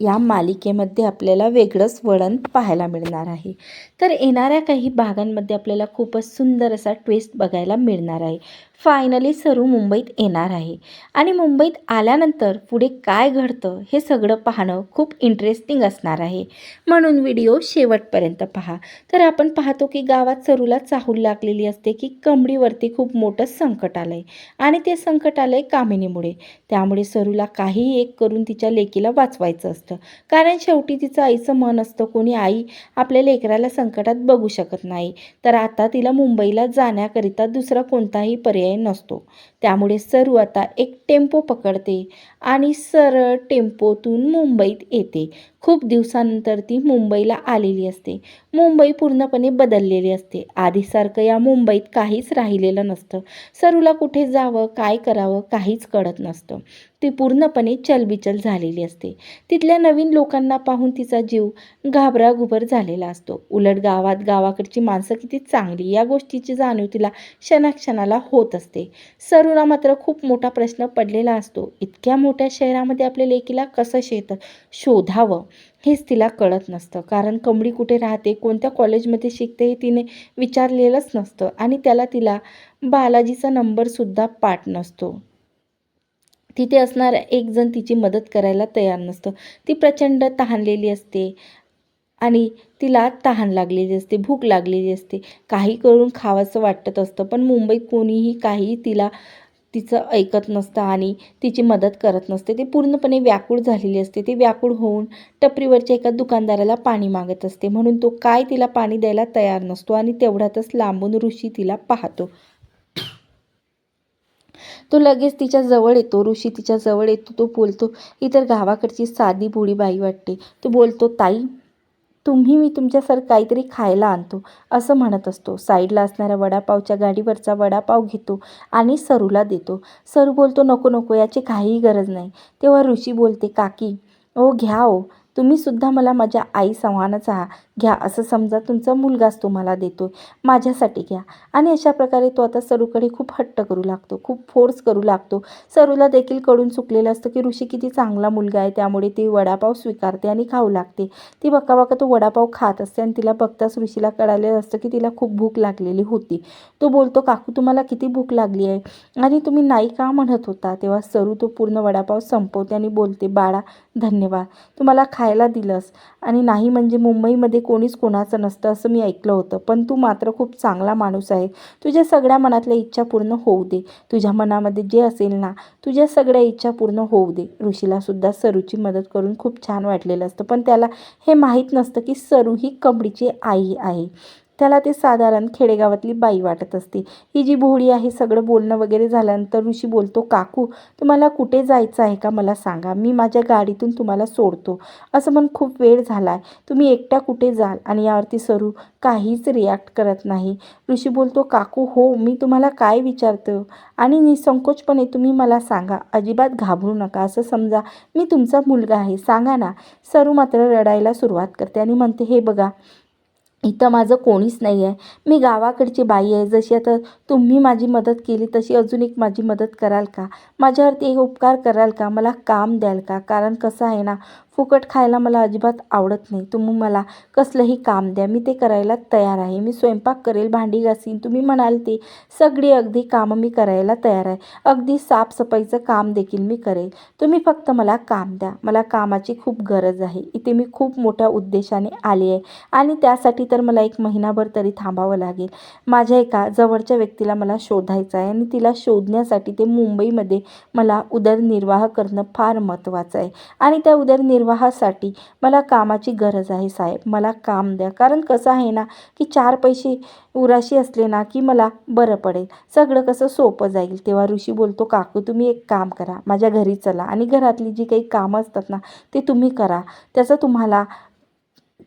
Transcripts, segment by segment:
या मालिकेमध्ये आपल्याला वेगळंच वळण पाहायला मिळणार आहे. तर येणाऱ्या काही भागांमध्ये आपल्याला खूपच सुंदर असा ट्विस्ट बघायला मिळणार आहे. फायनली सरू मुंबईत येणार आहे. आणि मुंबईत आल्यानंतर पुढे काय घडतं हे सगळं पाहणं खूप इंटरेस्टिंग असणार आहे. म्हणून व्हिडिओ शेवटपर्यंत पहा. तर आपण पाहतो की गावात सरूला चाहूल लागलेली असते की कमडीवरती खूप मोठं संकट आलं आहे आणि ते संकट आलं आहे कामिनीमुळे. त्यामुळे सरूला काही एक करून तिच्या लेकीला वाचवायचं असतं. कारण शेवटी तिचं आईचं मन असतं कोणी आई आपल्या लेकराला संकटात बघू शकत नाही. तर आता तिला मुंबईला जाण्याकरिता दुसरा कोणताही पर्याय नसतो. त्यामुळे सरू आता एक टेम्पो पकडते आणि सरळ टेम्पोतून मुंबईत येते. खूप दिवसानंतर ती मुंबईला आलेली असते. मुंबई पूर्णपणे बदललेली असते. आधीसारखं या मुंबईत काहीच राहिलेलं नसतं. सरूला कुठे जावं काय करावं काहीच कळत नसतं. ती पूर्णपणे चलबिचल झालेली असते. तिथल्या नवीन लोकांना पाहून तिचा जीव घाबराघुबर झालेला असतो. उलट गावात गावाकडची माणसं किती चांगली या गोष्टीची जाणीव तिला क्षणाक्षणाला होत असते. सरूला मात्र खूप मोठा प्रश्न पडलेला असतो. इतक्या मोठ्या शहरामध्ये आपल्या लेकीला कसं शेत शोधावं? हेच तिला कळत नसतं. कारण कमळी कुठे राहते कोणत्या कॉलेजमध्ये शिकते हे तिने विचारलेलंच नसतं आणि त्याला तिला बालाजीचा नंबरसुद्धा पाठ नसतो. तिथे असणारा एकजण तिची मदत करायला तयार नसतं. ती प्रचंड तहानलेली असते आणि तिला तहान लागलेली असते भूक लागलेली असते. काही करून खावंसं वाटत असतं पण मुंबईत कोणीही काही तिला तिचं ऐकत नसतं आणि तिची मदत करत नसते. ती पूर्णपणे व्याकुळ झालेली असते. ती व्याकुळ होऊन टपरीवरच्या एका दुकानदाराला पाणी मागत असते. म्हणून तो काय तिला पाणी द्यायला तयार नसतो आणि तेवढ्यातच लांबून ऋषी तिला पाहतो. तो लगेच तिच्या जवळ येतो. ऋषी तिच्या जवळ येतो. तो बोलतो इतर गावाकडची साधी भोळी बाई वाटते. तो बोलतो ताई तुम्ही मी तुमच्यासारखं काहीतरी खायला आणतो असं म्हणत असतो. साईडला असणाऱ्या वडापावच्या गाडीवरचा वडापाव घेतो आणि सरूला देतो. सरू बोलतो नको नको याची काहीही गरज नाही. तेव्हा ऋषी बोलते काकी ओ घ्या ओ तुम्हीसुद्धा मला माझ्या आई समानच आहा घ्या असं समजा तुमचा मुलगाच तुम्हाला देतो माझ्यासाठी घ्या. आणि अशा प्रकारे तो आता सरूकडे खूप हट्ट करू लागतो खूप फोर्स करू लागतो. सरूला देखील कळून चुकलेलं असतं की ऋषी किती चांगला मुलगा आहे त्यामुळे ती वडापाव स्वीकारते आणि खाऊ लागते. ती बक्का तो वडापाव खात असते आणि तिला बघताच ऋषीला कळालेलं असतं की तिला खूप भूक लागलेली होती. तो बोलतो काकू तुम्हाला किती भूक लागली आहे? आणि तुम्ही नाही का? म्हणत होता. तेव्हा सरू तो पूर्ण वडापाव संपवते आणि बोलते बाळा धन्यवाद. तुम्हाला खायला दिलंस. आणि नाही म्हणजे मुंबईमध्ये कोणीच कोणाचं नसतं असं मी ऐकलं होतं. पण तू मात्र खूप चांगला माणूस आहे. तुझ्या सगळ्या मनातल्या इच्छा पूर्ण होऊ दे. तुझ्या मनामध्ये जे असेल ना तुझ्या सगळ्या इच्छा पूर्ण होऊ दे. ऋषीलासुद्धा सरूची मदत करून खूप छान वाटलेलं असतं. पण त्याला हे माहीत नसतं की सरू ही कबडीची आई आहे. त्याला ते साधारण खेडेगावातली बाई वाटत असते. ही जी भोळी आहे सगळं बोलणं वगैरे झाल्यानंतर ऋषी बोलतो काकू तुम्हाला कुठे जायचं आहे का मला सांगा. मी माझ्या गाडीतून तुम्हाला सोडतो. असं पण खूप वेळ झाला आहे तुम्ही एकट्या कुठे जाल? आणि यावरती सरू काहीच रिॲक्ट करत नाही. ऋषी बोलतो काकू हो मी तुम्हाला काय विचारतो? आणि निसंकोचपणे तुम्ही मला सांगा. अजिबात घाबरू नका. असं समजा मी तुमचा मुलगा आहे. सांगा ना. सरू मात्र रडायला सुरुवात करते आणि म्हणते हे बघा इथं माझं कोणीच नाही आहे मी गावाकडची बाई आहे. जशी आता तुम्ही माझी मदत केली तशी अजून एक माझी मदत कराल का? माझ्यावरती एक उपकार कराल का? मला काम द्याल का? कारण कसं आहे ना फुकट खायला मला अजिबात आवडत नाही. तुम्ही मला कसलंही काम द्या. मी ते करायला तयार आहे. मी स्वयंपाक करेल भांडी घासीन. तुम्ही म्हणाल ते सगळी अगदी कामं मी करायला तयार आहे. अगदी साफसफाईचं काम देखील मी करेल. तुम्ही फक्त मला काम द्या. मला कामाची खूप गरज आहे. इथे मी खूप मोठ्या उद्देशाने आली आहे. आणि त्यासाठी तर मला एक महिनाभर तरी थांबावं लागेल. माझ्या एका जवळच्या व्यक्तीला मला शोधायचं आहे आणि तिला शोधण्यासाठी ते मुंबईमध्ये मला उदरनिर्वाह करणं फार महत्त्वाचं आहे. आणि त्या उदरनिर्वाहासाठी मला कामाची गरज आहे साहेब. मला काम द्या. कारण कसं आहे ना की चार पैसे उराशी असले ना की मला बरं पडेल. सगळं कसं सोपं जाईल. तेव्हा ऋषी बोलतो काकू तुम्ही एक काम करा. माझ्या घरी चला. आणि घरातली जी काही कामं असतात ना ते तुम्ही करा. त्याचं तुम्हाला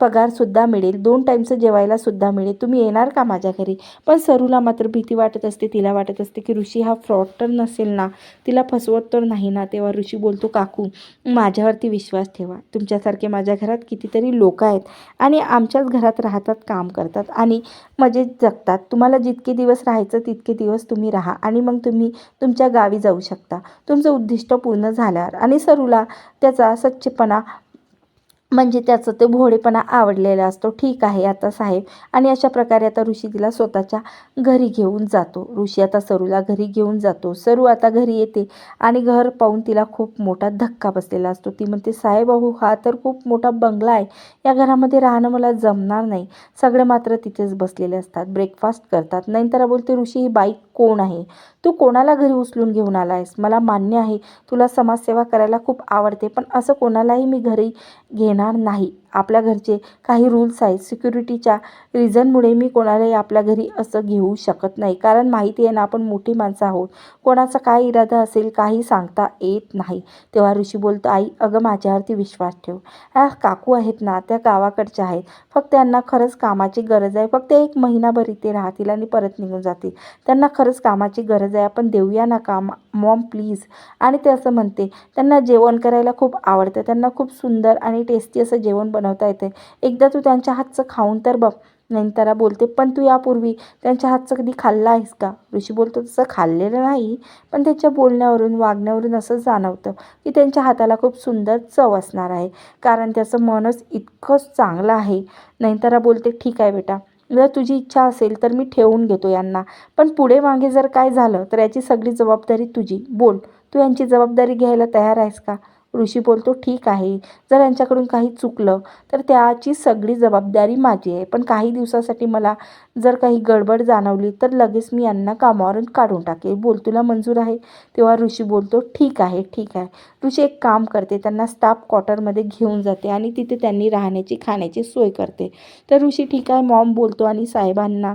पगारसुद्धा मिळेल. दोन टाईमचं जेवायलासुद्धा मिळेल. तुम्ही येणार का माझ्या घरी? पण सरूला मात्र भीती वाटत असते. तिला वाटत असते की ऋषी हा फ्रॉड तर नसेल ना? तिला फसवत तर नाही ना? तेव्हा ऋषी बोलतो काकू माझ्यावरती विश्वास ठेवा. तुमच्यासारखे माझ्या घरात कितीतरी लोक आहेत आणि आमच्याच घरात राहतात काम करतात आणि मजेत जगतात. तुम्हाला जितके दिवस राहायचं तितके दिवस तुम्ही राहा आणि मग तुम्ही तुमच्या गावी जाऊ शकता. तुमचं उद्दिष्ट पूर्ण झाल्यावर. आणि सरूला त्याचा सच्चेपणा म्हणजे त्याचं ते भोळेपणा आवडलेला असतो. ठीक आहे आता साहेब. आणि अशा प्रकारे आता ऋषी तिला स्वतःच्या घरी घेऊन जातो. ऋषी आता सरूला घरी घेऊन जातो. सरू आता घरी येते आणि घर पाहून तिला खूप मोठा धक्का बसलेला असतो. ती म्हणते साहेब अहो हा तर खूप मोठा बंगला आहे. या घरामध्ये राहणं मला जमणार नाही. सगळे मात्र तिथेच बसलेले असतात. ब्रेकफास्ट करतात. नंतर बोलते ऋषी ही बाईक कोण आहे? तू कोणाला घरी उचलून घेऊन आला आहेस मला मान्य आहे तुला समाजसेवा करायला खूप आवडते पण असं कोणालाही मी घरी घेणार होणार नाही. आपल्या घरचे काही रूल्स आहेत. सिक्युरिटीच्या रिझनमुळे मी कोणालाही आपल्या घरी असं घेऊ शकत नाही. कारण माहिती आहे ना आपण मोठी माणसं आहोत. कोणाचा काय इरादा असेल काही सांगता येत नाही. तेव्हा ऋषी बोलतो आई अगं माझ्यावरती विश्वास ठेव. ह्या काकू आहेत ना त्या गावाकडच्या आहेत. फक्त त्यांना खरंच कामाची गरज आहे. फक्त एक महिनाभर इथे राहतील आणि परत निघून जातील. त्यांना खरंच कामाची गरज आहे. आपण देऊया ना काम मॉम प्लीज आणि ते असं म्हणते. त्यांना जेवण करायला खूप आवडतं. त्यांना खूप सुंदर आणि टेस्टी असं जेवण बनवता येते. एकदा तू त्यांच्या हातचं खाऊन तर बघ. नयनतारा बोलते पण तू यापूर्वी त्यांच्या हातचं कधी खाल्लं आहेस का? ऋषी बोलतो तसं खाल्लेलं नाही पण त्याच्या बोलण्यावरून वागण्यावरून असं जाणवतं की त्यांच्या हाताला खूप सुंदर चव असणार आहे. कारण त्याचं मनच इतकंच चांगलं आहे. नयनतारा बोलते ठीक आहे बेटा. जर तुझी इच्छा असेल तर मी ठेवून घेतो यांना. पण पुढे मागे जर काय झालं तर याची सगळी जबाबदारी तुझी. बोल. तू यांची जबाबदारी घ्यायला तयार आहेस का? ऋषी बोलतो ठीक आहे. जर यांच्याकडून काही चुकलं तर त्याची सगळी जबाबदारी माझी आहे. पण काही दिवसासाठी मला जर काही गडबड जाणवली तर लगेच मी यांना कामावरून काढून टाकेल. बोल तुला मंजूर आहे? तेव्हा ऋषी बोलतो ठीक आहे ठीक आहे. ऋषी एक काम करते त्यांना स्टाफ क्वार्टरमध्ये घेऊन जाते आणि तिथे त्यांनी राहण्याची खाण्याची सोय करते. तर ऋषी ठीक आहे मॉम बोलतो आणि साहेबांना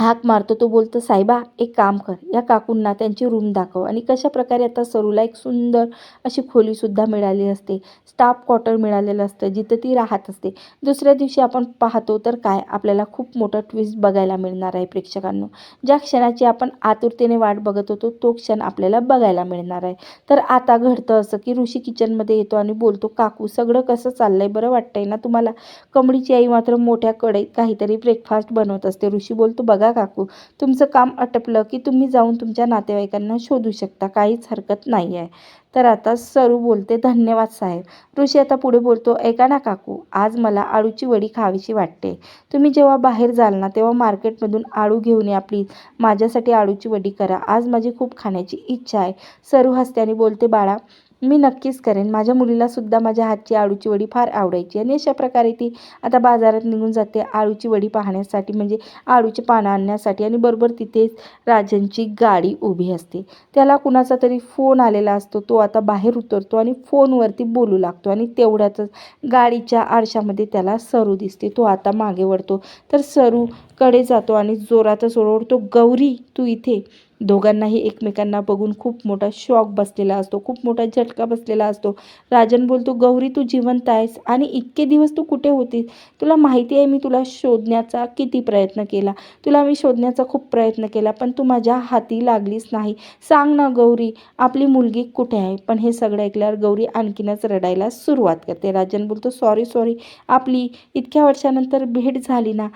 हाक मारतो तो बोलतो साहेबा एक काम कर. या काकूंना त्यांची रूम दाखव. आणि कशा प्रकारे आता सरूला एक सुंदर अशी खोलीसुद्धा मिळाली असते. स्टाफ क्वार्टर मिळालेलं असतं जिथं ती राहत असते. दुसऱ्या दिवशी आपण पाहतो तर काय? आपल्याला खूप मोठं ट्विस्ट बघायला मिळणार आहे प्रेक्षकांनो. ज्या क्षणाची आपण आतुरतेने वाट बघत होतो तो क्षण आपल्याला बघायला मिळणार आहे. तर आता घडतं असं की ऋषी किचनमध्ये येतो आणि बोलतो काकू सगळं कसं चाललंय? बरं वाटतंय ना तुम्हाला? कमळीची आई मात्र मोठ्या कढईत काहीतरी ब्रेकफास्ट बनवत असते. ऋषी बोलतो बघा काकू. तुमचं काम अटपलं की तुम्ही जाऊन तुमच्या नातेवाईकांना शोधू शकता. काहीच हरकत नाही आहे तर आता सरू बोलते धन्यवाद साहेब. ऋषी आता पुढे बोलतो ऐका ना काकू आज मला आळूची वडी खावीशी वाटते. तुम्ही जेव्हा बाहेर जाल ना तेव्हा मार्केटमधून आळू घेऊन या प्लीज. माझ्यासाठी आळूची वडी करा. आज माझी खूप खाण्याची इच्छा आहे. सरू हसत्याने बोलते बाळा मी नक्कीच करेन. माझ्या मुलीलासुद्धा माझ्या हातची आळूची वडी फार आवडायची आणि अशा प्रकारे ती आता बाजारात निघून जाते आळूची वडी पाहण्यासाठी म्हणजे आळूची पानं आणण्यासाठी आणि बरोबर तिथेच राजनची गाडी उभी असते. त्याला कुणाचा तरी फोन आलेला असतो तो आता बाहेर उतरतो आणि फोनवरती बोलू लागतो आणि तेवढ्यातच गाडीच्या आरशामध्ये त्याला सरू दिसते. तो आता मागे वळतो. तर सरूकडे जातो आणि जोरातच ओरडतो गौरी तू इथे? दोघांनाही एकमेकांना बघून खूप मोठा शॉक बसलेला असतो खूप मोठा झटका बसलेला असतो. राजन बोलतो गौरी तू जिवंत आहेस आणि इतके दिवस तू कुठे होतीस? तुला माहिती आहे मी तुला शोधण्याचा किती प्रयत्न केला. तुला मी शोधण्याचा खूप प्रयत्न केला पण तू माझ्या हाती लागलीच नाही. सांग ना गौरी आपली मुलगी कुठे आहे पण हे सगळं ऐकल्यावर गौरी आणखीनच रडायला सुरुवात करते. राजन बोलतो सॉरी सॉरी आपली इतक्या वर्षानंतर भेट झाली ना.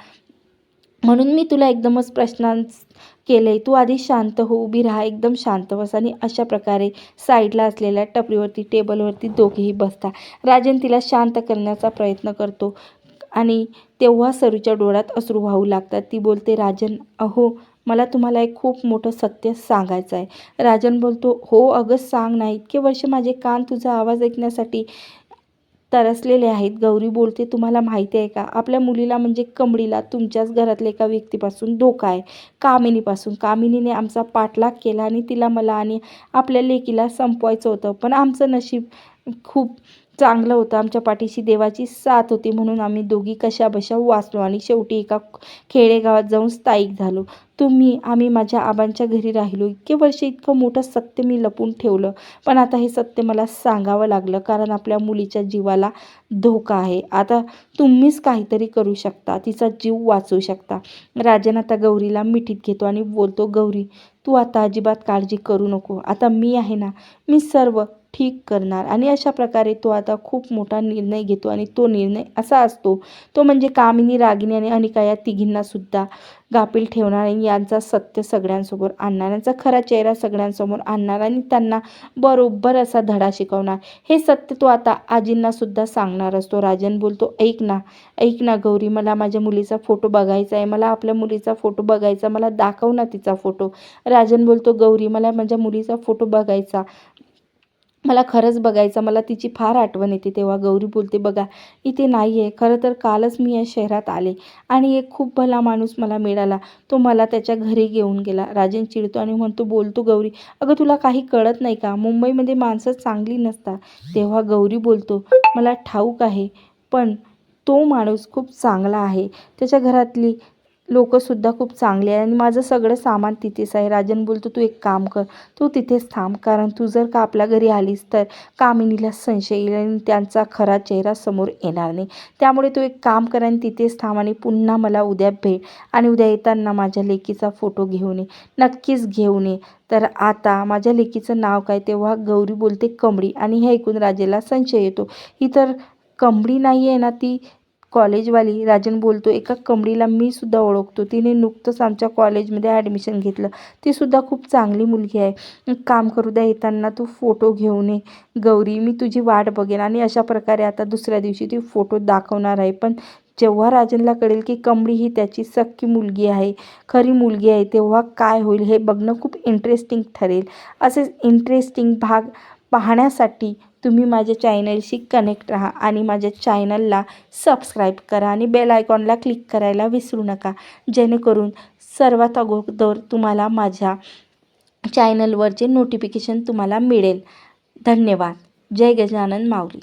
म्हणून मी तुला एकदमच प्रश्नां केलं आहे तू आधी शांत हो उभी राहा एकदम शांत बस आणि अशा प्रकारे साईडला असलेल्या टपरीवरती टेबलवरती दोघेही बसता. राजन तिला शांत करण्याचा प्रयत्न करतो आणि तेव्हा सरूच्या डोळ्यात अश्रू वाहू लागतात. ती बोलते राजन अहो मला तुम्हाला एक खूप मोठं सत्य सांगायचं आहे राजन बोलतो हो अगं सांग ना. इतके वर्ष माझे कान तुझा आवाज ऐकण्यासाठी तरसलेले आहेत. गौरी बोलते तुम्हाला माहिती आहे का? आपल्या मुलीला म्हणजे कमळीला तुमच्याच घरातल्या एका व्यक्तीपासून धोका आहे. कामिनीपासून. कामिनीने आमचा पाठलाग केला आणि तिला मला आणि आपल्या लेकीला संपवायचं होतं. पण आमचं नशीब खूप चांगलं होतं. आमच्या पाठीशी देवाची साथ होती म्हणून आम्ही दोघी कशाबशा वाचलो आणि शेवटी एका खेडेगावात जाऊन स्थायिक झालो. तुम्ही आम्ही माझ्या आबांच्या घरी राहिलो. इतके वर्ष इतकं मोठं सत्य मी लपून ठेवलं. पण आता हे सत्य मला सांगावं लागलं कारण आपल्या मुलीच्या जीवाला धोका आहे. आता तुम्हीच काहीतरी करू शकता. तिचा जीव वाचवू शकता. राजन आता गौरीला मिठीत घेतो आणि बोलतो गौरी तू आता अजिबात काळजी करू नको. आता मी आहे ना मी सर्व ठीक करणार. आणि अशा प्रकारे तो आता खूप मोठा निर्णय घेतो आणि तो निर्णय असा असतो तो म्हणजे कामिनी रागिनी आणि अनिका या तिघींनासुद्धा गापील ठेवणार आणि यांचा सत्य सगळ्यांसमोर आणणार. यांचा खरा चेहरा सगळ्यांसमोर आणणार आणि त्यांना बरोबर असा धडा शिकवणार. हे सत्य तो आता आजींनासुद्धा सांगणार असतो. राजन बोलतो ऐक ना ऐक ना गौरी मला माझ्या मुलीचा फोटो बघायचा आहे. मला आपल्या मुलीचा फोटो बघायचा मला दाखव ना तिचा फोटो. राजन बोलतो गौरी मला माझ्या मुलीचा फोटो बघायचा मला खरंच बघायचं मला तिची फार आठवण येते तेव्हा. गौरी बोलते बघा इथे नाही आहे खरं तर कालच मी या शहरात आले आणि एक खूप भला माणूस मला मिळाला. तो मला त्याच्या घरी घेऊन गेला. राजन चिडतो आणि म्हणतो बोलतो गौरी अगं तुला काही कळत नाही का? मुंबईमध्ये माणसं चांगली नसतात. तेव्हा गौरी बोलतो मला ठाऊक आहे पण तो माणूस खूप चांगला आहे. त्याच्या घरातली लोकंसुद्धा खूप चांगले आहे. आणि माझं सगळं सामान तिथेच आहे. राजन बोलतो तू एक काम कर. तू तिथेच थांब. कारण तू जर का आपल्या घरी आलीस तर कामिनीला संशय येईल आणि त्यांचा खरा चेहरा समोर येणार नाही. त्यामुळे तू एक काम कर आणि तिथेच थांब आणि पुन्हा मला उद्या भेट आणि उद्या येताना माझ्या लेकीचा फोटो घेऊन ये. नक्कीच घेऊन ये. तर आता माझ्या लेकीचं नाव काय? तेव्हा गौरी बोलते कमळी. आणि हे ऐकून राजेला संशय येतो. ही तर कमळी नाही आहे ना ती? कॉलेजवाली राजन बोलतो एका कमडीला मी सुद्धा ओळखतो. तिने नुकतंच आमच्या कॉलेजमध्ये ॲडमिशन घेतलं. ती सुद्धा खूप चांगली मुलगी आहे. काम करू द्या येताना तू फोटो घेऊन ये. गौरी मी तुझी वाट बघेन आणि अशा प्रकारे आता दुसऱ्या दिवशी ती फोटो दाखवणार आहे. पण जेव्हा राजनला कळेल की कमळी ही त्याची सख्खी मुलगी आहे खरी मुलगी आहे तेव्हा काय होईल हे बघणं खूप इंटरेस्टिंग ठरेल. असेच इंटरेस्टिंग भाग पाहण्यासाठी तुम्ही माझ्या चॅनलशी कनेक्ट राहा आणि माझ्या चॅनलला सबस्क्राईब करा आणि बेल आयकॉनला क्लिक करायला विसरू नका. जेणेकरून सर्वात अगोदर तुम्हाला माझ्या चॅनलवरचे नोटिफिकेशन तुम्हाला मिळेल. धन्यवाद. जय गजानन माऊली.